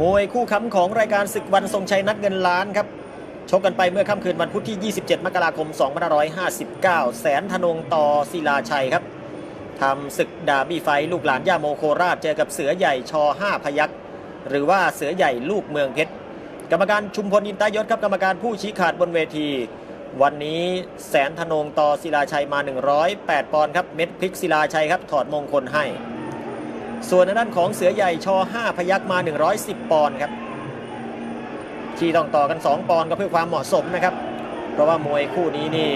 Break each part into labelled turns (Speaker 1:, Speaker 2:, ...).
Speaker 1: มวยคู่ค้ำของรายการศึกวันทรงชัยนัดเงินล้านครับชกกันไปเมื่อค่ำคืนวันพุธที่ 27 มกราคม 2559 แสนธนงต่อศิลาชัยครับทำศึกดาบี้ไฟลูกหลานย่าโมโคราชเจอกับเสือใหญ่ช5พยักหรือว่าเสือใหญ่ลูกเมืองเพชรกรรมการชุมพลอินตายศครับกรรมการผู้ชี้ขาดบนเวที วันนี้แสนธนงต่อศิลาชัยมา 108 ปอนด์ครับเม็ดพริกศิลาชัยครับถอดมงคลให้ ส่วนด้านของเสือใหญ่ช5พยักมา 110 ปอนด์ครับที่ต้องต่อกัน 2 ปอนด์ก็เพื่อความเหมาะสมนะครับ เพราะว่ามวยคู่นี้นี่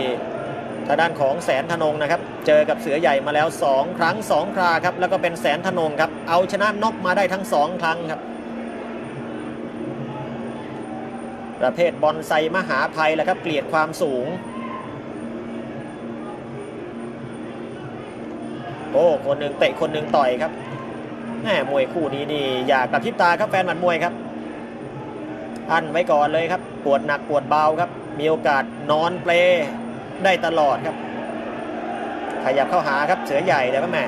Speaker 1: ทางด้านของแสนธนงนะครับ เจอกับเสือใหญ่มาแล้ว 2 ครั้ง 2 คราครับ แล้วก็เป็นแสนธนงครับ เอาชนะน็อกมาได้ทั้ง 2 ครั้งครับ ประเภทบอลไซมหาภัยแหละครับ เกลียดความสูง โอ้ คนหนึ่งเตะคนหนึ่งต่อยครับ แหมมวยคู่นี้นี่อยากกระพริบตาครับแฟนหมัดมวยครับ อันไว้ก่อนเลยครับ ปวดหนักปวดเบาครับ มีโอกาสนอนเปลได้ตลอดครับ ขยับเข้าหาครับเสือใหญ่แต่ก็แหม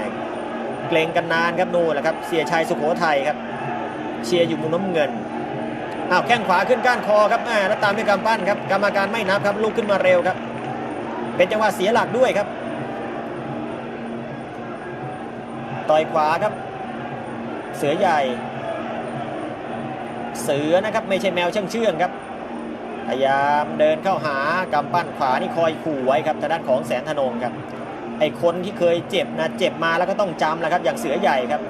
Speaker 1: เกรงกันนานครับนู่นแหละครับเสียชัยสุโขทัยครับเชียร์อยู่มุมน้ำเงินอ้าวแข้งขวาขึ้นก้านคอครับแหมแล้วตามด้วยกำปั้นครับกรรมการไม่นับครับลุกขึ้นมาเร็วครับ เป็นจังหวะเสียหลักด้วยครับ ต่อยขวาครับ เสือใหญ่ เสือนะครับไม่ใช่แมวเชื่องเชื่องครับพยายามเดินเข้าหากำปั้นขวานี่คอยขู่ไว้ครับทางด้านของแสนธนงครับไอคนที่เคยเจ็บนะเจ็บมาแล้วก็ต้องจำแหล้วครับอย่างเสือใหญ่ครับ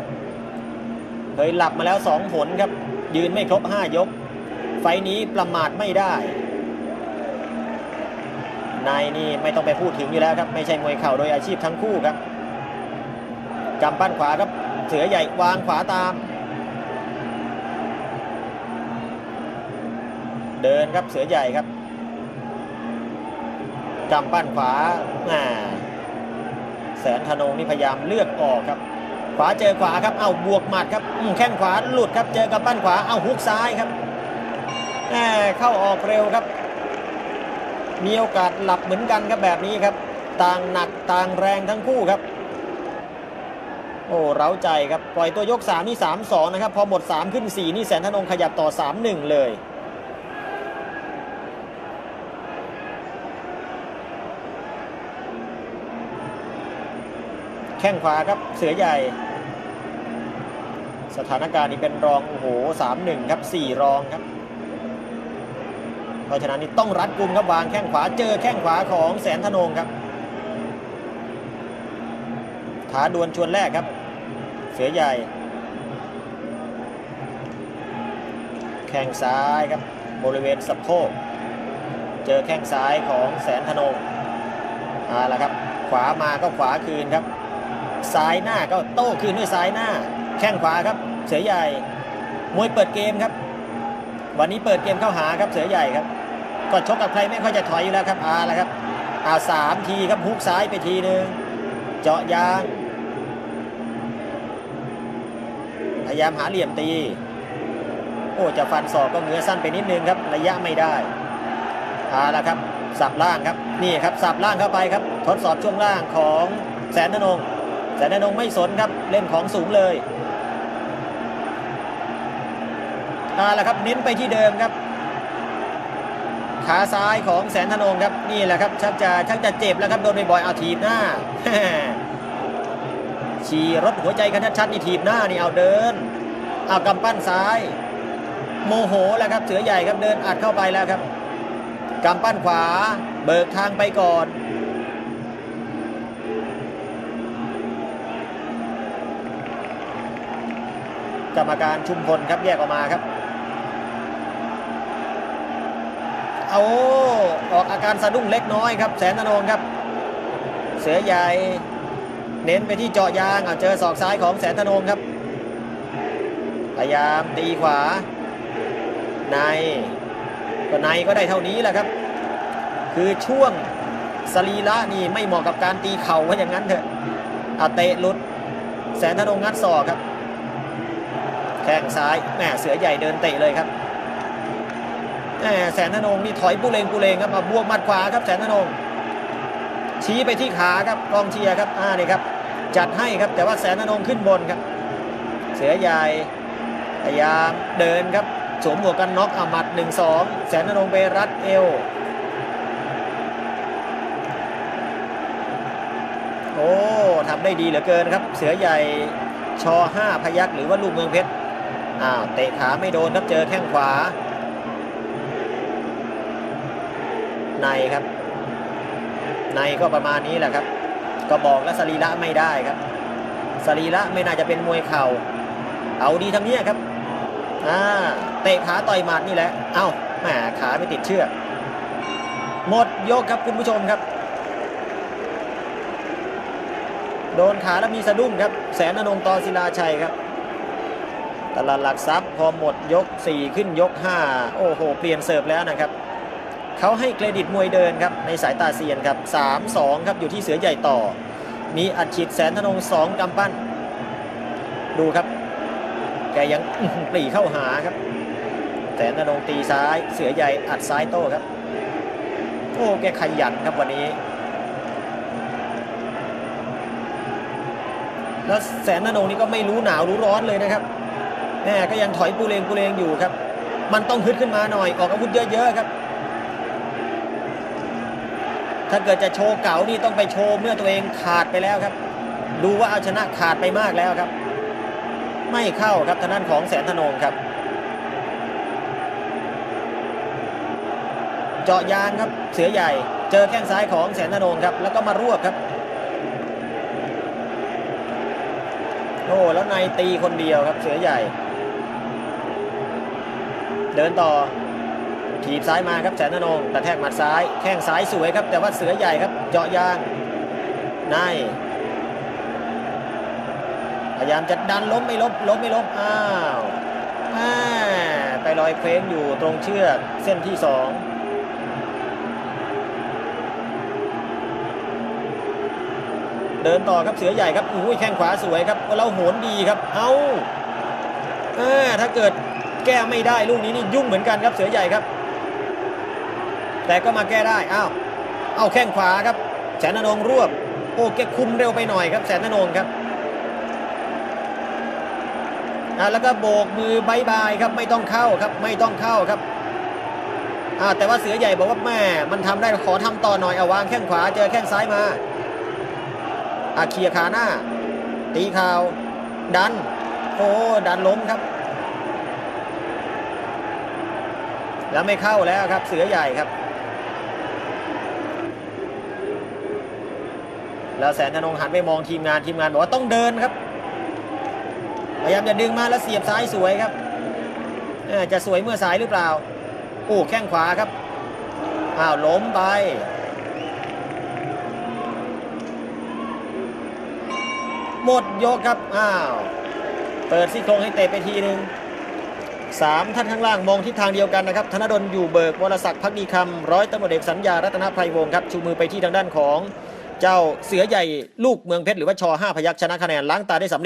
Speaker 1: เคยหลับมาแล้วสองผลครับ ยืนไม่ครบห้ายก ไฟนี้ประมาทไม่ได้นายนี่ไม่ต้องไปพูดถึงอยู่แล้วครับ ไม่ใช่มวยเข่าโดยอาชีพทั้งคู่ครับกำปั้นขวาครับ เสือใหญ่วางขวาตาม เดินครับเสือใหญ่ครับกำปั้นขวาอ่าแสนธนงนี่พยายามเลือกออกครับ ขวาเจอขวาครับ เอาบวกหมัดครับแข้งขวาหลุดครับเจอกำปั้นขวาเอาฮุกซ้ายครับแหมเข้าออกเร็วครับ มีโอกาสหลับเหมือนกันครับแบบนี้ครับ ต่างหนักต่างแรงทั้งคู่ครับ โอ้เร้าใจครับ ปล่อยตัวยก 3 นี่ 3 2 นะครับ พอหมด 3 ขึ้น 4 นี่แสนธนงขยับต่อ 3 1 เลย แข้งขวาครับเสือใหญ่ สถานการณ์นี้เป็นรอง โอ้โห 3-1 ครับ 4 รองครับ เพราะฉะนั้นนี่ต้องรัดกุมครับวางแข้งขวาเจอแข้งขวาของแสนธนงครับ ท้าดวลชวนแรกครับ เสือใหญ่ แข้งซ้ายครับ บริเวณสะโพก เจอแข้งซ้ายของแสนธนงเอาละครับ ขวามาก็ขวาคืนครับ ซ้ายหน้าก็โต้คืนด้วยซ้ายหน้า แข้งขวาครับ เสือใหญ่ มวยเปิดเกมครับ วันนี้เปิดเกมเข้าหาครับ เสือใหญ่ครับ ก็ชกกับใครไม่ค่อยจะถอยอยู่แล้วครับอาละครับอาสามทีครับฮุกซ้ายไปทีหนึ่ง เจาะยางพยายามหาเหลี่ยมตี โอ้จะฟันศอกก็เงื้อสั้นไปนิดนึงครับระยะไม่ได้เอาละครับสับล่างครับนี่ครับสับล่างเข้าไปครับ ทดสอบช่วงล่างของแสนนงแสนนงไม่สนครับเล่นของสูงเลยเอาละครับเน้นไปที่เดิมครับ ขาซ้ายของแสนธนงครับนี่แหละครับชักจะชักจะเจ็บแล้วครับโดนบ่อยๆเอาทีบหน้าฉี่รถหัวใจกันชัดๆนี่ทีบหน้านี่เอาเดินเอากำปั้นซ้าย โมโหแล้วครับเสือใหญ่ครับเดินอัดเข้าไปแล้วครับกำปั้นขวาเบิกทางไปก่อน กรรมการชุมพลครับแยกออกมาครับ เอาออกอาการสะดุ้งเล็กน้อยครับ แสนธนงครับ เสือใหญ่เน้นไปที่เจาะยางเอาเจอศอกซ้ายของแสนธนงครับ พยายามตีขวา ในก็ในก็ได้เท่านี้แหละครับ คือช่วงสรีระนี่ไม่เหมาะกับการตีเข่าว่าอย่างนั้นเถอะอาเตะลุด แสนธนงงัดศอกครับ แข้งซ้ายแหมเสือใหญ่เดินเตะเลยครับ แสนธนงนี่ถอยปูเลงปูเลงครับมาบวกมัดขวาครับแสนธนง ชี้ไปที่ขาครับกองเชียร์ครับอ่านี่ครับ จัดให้ครับแต่ว่าแสนธนงขึ้นบนครับ เสือใหญ่พยายามเดินครับสวมหมวกกันน็อกอามัด1 2 แสนนงไปรัดเอวโอ้ทำได้ดีเหลือเกินครับ เสือใหญ่ชอ5พยักหรือว่าลูกเมืองเพชรอ้าวเตะขาไม่โดนครับเจอแข้งขวา ในครับ ในก็ประมาณนี้แหละครับ ก็บอกแล้วสรีระไม่ได้ครับสรีระไม่น่าจะเป็นมวยเข่า เอาดีทำเนี้ครับอ่าเตะขาต่อยหมัดนี่แหละ เอ้าแหมขาไม่ติดเชือกหมดยกครับคุณผู้ชมครับ โดนขาแล้วมีสะดุ้งครับ แสนอนงตอศิลาชัยครับตลาดหลักทรัพย์พอหมดยก 4 ขึ้นยก 5 โอ้โห เปลี่ยนเสิร์ฟแล้วนะครับ เขาให้เครดิตมวยเดินครับในสายตาเซียนครับ3-2 ครับอยู่ที่เสือใหญ่ต่อ มีอัดฉีดแสนธนงสองกำปั้น ดูครับ แกยังปรีเข้าหาครับ แสนธนงตีซ้ายเสือใหญ่อัดซ้ายโต้ครับ โอ้แกขยันครับวันนี้ แล้วแสนธนงนี่ก็ไม่รู้หนาวรู้ร้อนเลยนะครับแม่ก็ยังถอยปูเลงปูเลงอยู่ครับ มันต้องฮึดขึ้นมาหน่อยออกอาวุธเยอะๆครับ ถ้าเกิดจะโชว์เก่านี่ต้องไปโชว์เมื่อตัวเองขาดไปแล้วครับ ดูว่าเอาชนะขาดไปมากแล้วครับ ไม่เข้าครับทางด้านของแสนธนงครับ เจาะยางครับเสือใหญ่ เจอแข้งซ้ายของแสนธนงครับ แล้วก็มารวบครับโอ้แล้วในตีคนเดียวครับเสือใหญ่ เดินต่อ ถีบซ้ายมาครับแสนนงกระแทกหมัดซ้าย แข้งซ้ายสวยครับ แต่ว่าเสือใหญ่ครับเจาะยางในพยายามจะดันล้มไม่ล้มล้มไม่ล้มอ้าวไปลอยเคว้งอยู่ตรงเชือกเส้นที่สองเดินต่อครับเสือใหญ่ครับอุ้ยแข้งขวาสวยครับเราโหนดีครับ เอาอ่าถ้าเกิดแก้ไม่ได้ลูกนี้นี่ยุ่งเหมือนกันครับเสือใหญ่ครับ แต่ก็มาแก้ได้อ้าวเอาแข้งขวาครับแสนนงรวบโอ้แกคุมเร็วไปหน่อยครับแสนนงครับอ่าแล้วก็โบกมือบายบายครับไม่ต้องเข้าครับไม่ต้องเข้าครับอ่าแต่ว่าเสือใหญ่บอกว่าแม่มันทำได้ขอทำต่อหน่อยเอาวางแข้งขวาเจอแข้งซ้ายมาอาเคลียร์ขาหน้า ตีข่าว ดัน โอ้ดันล้มครับ แล้วไม่เข้าแล้วครับเสือใหญ่ครับ แล้วแสนธนงหันไปมองทีมงานทีมงานบอกว่าต้องเดินครับ พยายามจะดึงมาแล้วเสียบซ้ายสวยครับจะสวยเมื่อสายหรือเปล่าโอ้แข้งขวาครับอ้าวล้มไปหมดยกครับอ้าวเปิดซี่โครงให้เตะไปทีหนึ่งสามท่านข้างล่างมองทิศทางเดียวกันนะครับธนดลอยู่เบิกวรศักดิ์พักดีคำร้อยตำรวจเอกสัญญารัตนภัยวงศ์ครับชูมือไปที่ทางด้านของ เจ้าเสือใหญ่ลูกเมืองเพชรหรือว่าชอ5พยักชนะคะแนนล้างตาได้สำเร็จ